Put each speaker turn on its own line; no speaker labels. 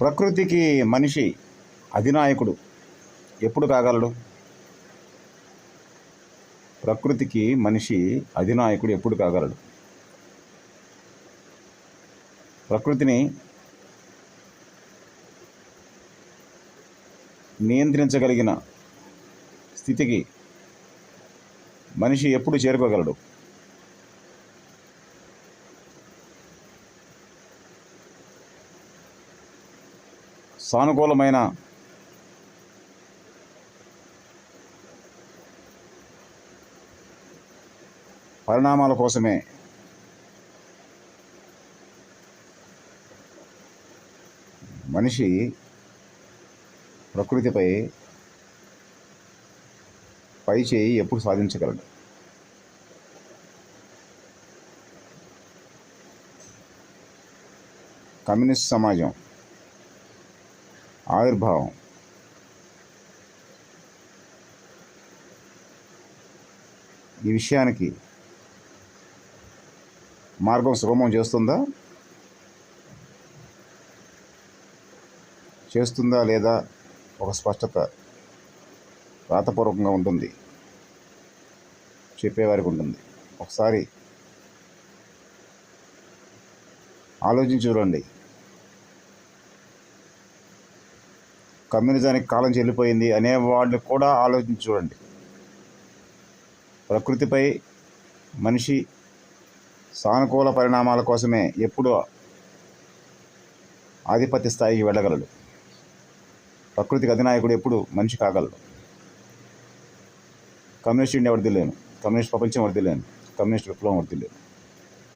ప్రకృతికి మనిషి అధినాయకుడు ఎప్పుడు కాగలడు? ప్రకృతికి మనిషి అధినాయకుడు ఎప్పుడు కాగలడు? ప్రకృతిని నియంత్రించగలిగిన స్థితికి మనిషి ఎప్పుడు చేరుకోగలడు? సానుకూలమైన పరిణామాల కోసమే మనిషి ప్రకృతిపై పై చేయి ఎప్పుడు సాధించగలడు? కమ్యూనిస్ట్ సమాజం ఆవిర్భావం. ఈ విషయానికి మార్గం సుగమం చేస్తుందా? చేస్తుందా లేదా ఒక స్పష్టత రాతపూర్వకంగా ఉంటుంది. చెప్పేవారికి ఉంటుంది. ఒకసారి ఆలోచించి చూడండి. కమ్యూనిజానికి కాలం చెల్లిపోయింది అనే వాళ్ళని కూడా ఆలోచించి చూడండి. ప్రకృతిపై మనిషి సానుకూల పరిణామాల కోసమే ఎప్పుడూ ఆధిపత్య స్థాయికి వెళ్ళగలడు. ప్రకృతికి అధినాయకుడు ఎప్పుడు మనిషి కాగలడు. కమ్యూనిస్ట్ ఇండియా వర్దిలేను కమ్యూనిస్ట్ ప్రపంచం వర్దిలేను కమ్యూనిస్ట్ విప్లవం వర్దిలేను